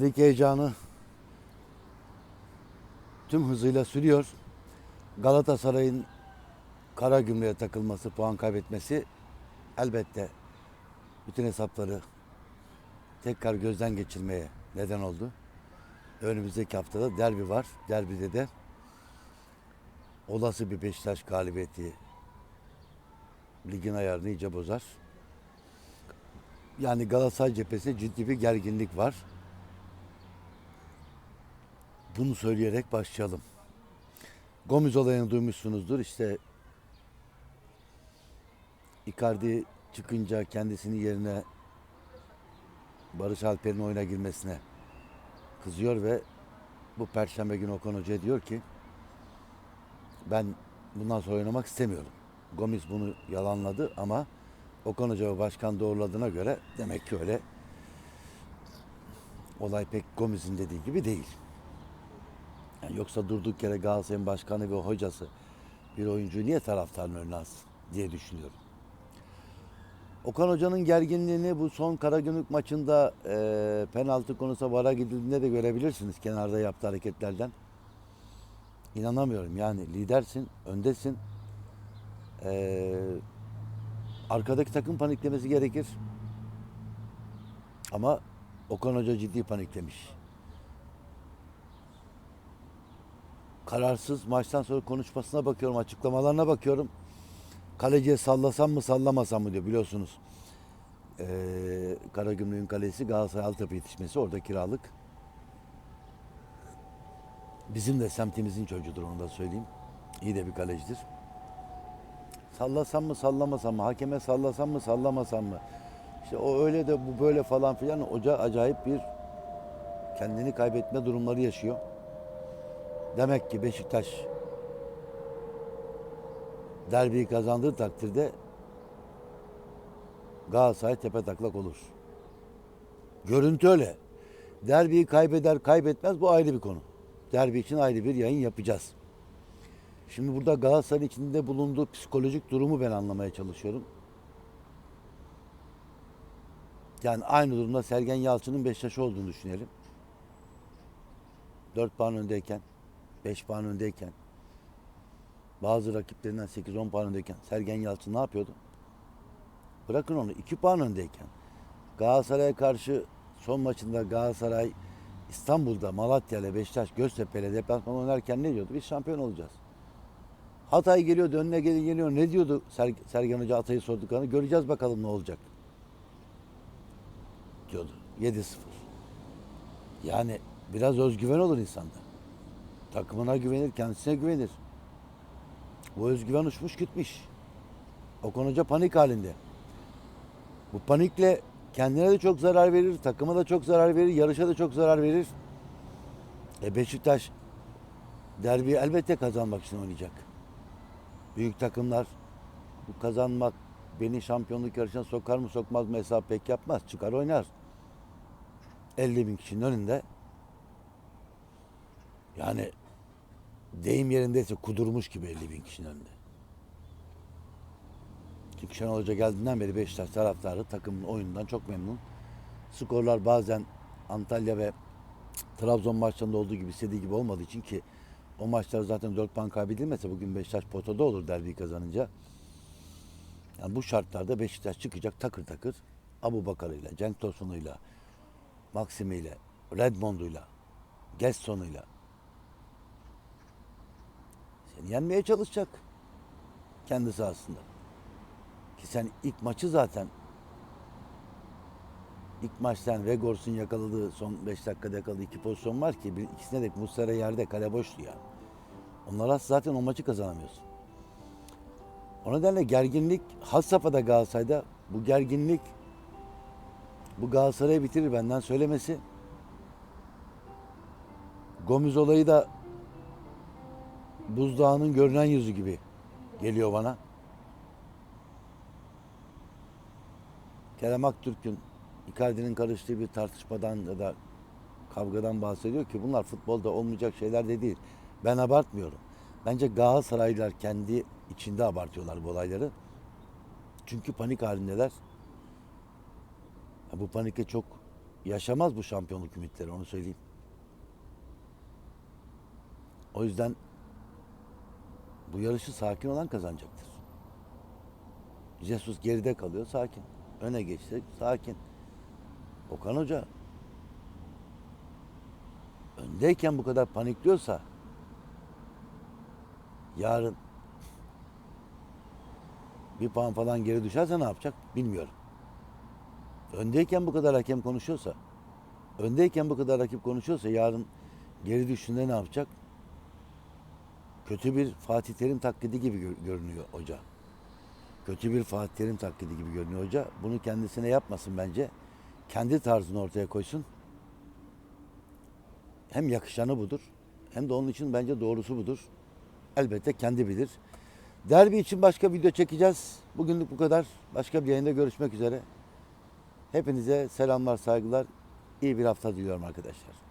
Lig heyecanı tüm hızıyla sürüyor. Galatasaray'ın kara gümrüğe takılması, puan kaybetmesi elbette bütün hesapları tekrar gözden geçirmeye neden oldu. Önümüzdeki haftada derbi var. Derbide de olası bir Beşiktaş galibiyeti ligin ayarını iyice bozar. Yani Galatasaray cephesinde ciddi bir gerginlik var. Bunu söyleyerek başlayalım. Gomiz olayını duymuşsunuzdur. İşte Icardi çıkınca kendisinin yerine Barış Alper'in oyuna girmesine kızıyor ve bu perşembe günü Okan Hoca diyor ki ben bundan sonra oynamak istemiyorum. Gomis bunu yalanladı ama Okan Hoca ve başkan doğruladığına göre demek ki öyle olay pek Gomis'in dediği gibi değil. Yani yoksa durduk yere Galatasaray'ın başkanı ve hocası bir oyuncuyu niye taraftarın önüne diye düşünüyorum. Okan Hoca'nın gerginliğini bu son Karagümrük maçında e, penaltı konusu vara gidildiğinde de görebilirsiniz kenarda yaptığı hareketlerden. İnanamıyorum yani lidersin, öndesin. E, arkadaki takım paniklemesi gerekir. Ama Okan Hoca ciddi paniklemiş. Kararsız maçtan sonra konuşmasına bakıyorum, açıklamalarına bakıyorum. Kaleciye sallasam mı sallamasam mı diyor biliyorsunuz. Ee, Karagümrük'ün kalesi Galatasaray Altyapı yetişmesi orada kiralık. Bizim de semtimizin çocuğudur onu da söyleyeyim. İyi de bir kalecidir. Sallasam mı sallamasam mı, hakeme sallasam mı sallamasam mı? İşte o öyle de bu böyle falan filan hoca acayip bir kendini kaybetme durumları yaşıyor. Demek ki Beşiktaş derbiyi kazandığı takdirde Galatasaray tepe taklak olur. Görüntü öyle. Derbiyi kaybeder kaybetmez bu ayrı bir konu. Derbi için ayrı bir yayın yapacağız. Şimdi burada Galatasaray'ın içinde bulunduğu psikolojik durumu ben anlamaya çalışıyorum. Yani aynı durumda Sergen Yalçın'ın Beşiktaş olduğunu düşünelim. 4 puan öndeyken, 5 puan öndeyken, bazı rakiplerinden 8-10 puan öndeyken Sergen Yalçın ne yapıyordu? Bırakın onu 2 puan öndeyken. Galatasaray'a karşı son maçında Galatasaray İstanbul'da Malatya ile Beşiktaş Göztepe ile deplasman oynarken ne diyordu? Biz şampiyon olacağız. Hatay geliyordu, önüne geli geliyor. Ne diyordu Ser- Sergen Hoca Hatay'ı sorduklarını? Göreceğiz bakalım ne olacak. Diyordu. 7-0. Yani biraz özgüven olur insanda. Takımına güvenir, kendisine güvenir. Bu özgüven uçmuş gitmiş. Okan Hoca panik halinde. Bu panikle kendine de çok zarar verir, takıma da çok zarar verir, yarışa da çok zarar verir. E Beşiktaş derbiyi elbette kazanmak için oynayacak. Büyük takımlar bu kazanmak beni şampiyonluk yarışına sokar mı sokmaz mı hesap pek yapmaz. Çıkar oynar. 50 bin kişinin önünde yani deyim yerindeyse kudurmuş gibi 50 bin kişinin önünde. Çünkü Şenol Hoca geldiğinden beri Beşiktaş taraftarı takımın oyunundan çok memnun. Skorlar bazen Antalya ve Trabzon maçlarında olduğu gibi istediği gibi olmadığı için ki o maçlar zaten 4 puan kaybedilmese bugün Beşiktaş potada olur derbiyi kazanınca. Yani bu şartlarda Beşiktaş çıkacak takır takır Abu Bakar'ıyla, Cenk Tosun'uyla, Maxim'iyle, Redmond'uyla, Gesson'uyla seni yenmeye çalışacak kendisi aslında. Ki sen ilk maçı zaten ilk maçtan Vegors'un yakaladığı son 5 dakikada yakaladığı iki pozisyon var ki bir, ikisine de Muslera yerde kale boştu yani. Onlara zaten o maçı kazanamıyorsun. O nedenle gerginlik has safhada Galatasaray'da bu gerginlik bu Galatasaray'ı bitirir benden söylemesi. Gomiz olayı da buzdağının görünen yüzü gibi geliyor bana. Kerem Aktürk'ün Icardi'nin karıştığı bir tartışmadan ya da kavgadan bahsediyor ki bunlar futbolda olmayacak şeyler de değil. Ben abartmıyorum. Bence Galatasaraylılar kendi içinde abartıyorlar bu olayları. Çünkü panik halindeler. Bu panike çok yaşamaz bu şampiyonluk ümitleri onu söyleyeyim. O yüzden bu yarışı sakin olan kazanacaktır. Jesus geride kalıyor sakin. Öne geçti sakin. Okan Hoca öndeyken bu kadar panikliyorsa yarın bir puan falan geri düşerse ne yapacak bilmiyorum. Öndeyken bu kadar hakem konuşuyorsa, öndeyken bu kadar rakip konuşuyorsa yarın geri düştüğünde ne yapacak? Kötü bir Fatih Terim taklidi gibi gör- görünüyor hoca. Kötü bir Fatih Terim taklidi gibi görünüyor hoca. Bunu kendisine yapmasın bence. Kendi tarzını ortaya koysun. Hem yakışanı budur, hem de onun için bence doğrusu budur. Elbette kendi bilir. Derbi için başka video çekeceğiz. Bugünlük bu kadar. Başka bir yayında görüşmek üzere. Hepinize selamlar, saygılar. İyi bir hafta diliyorum arkadaşlar.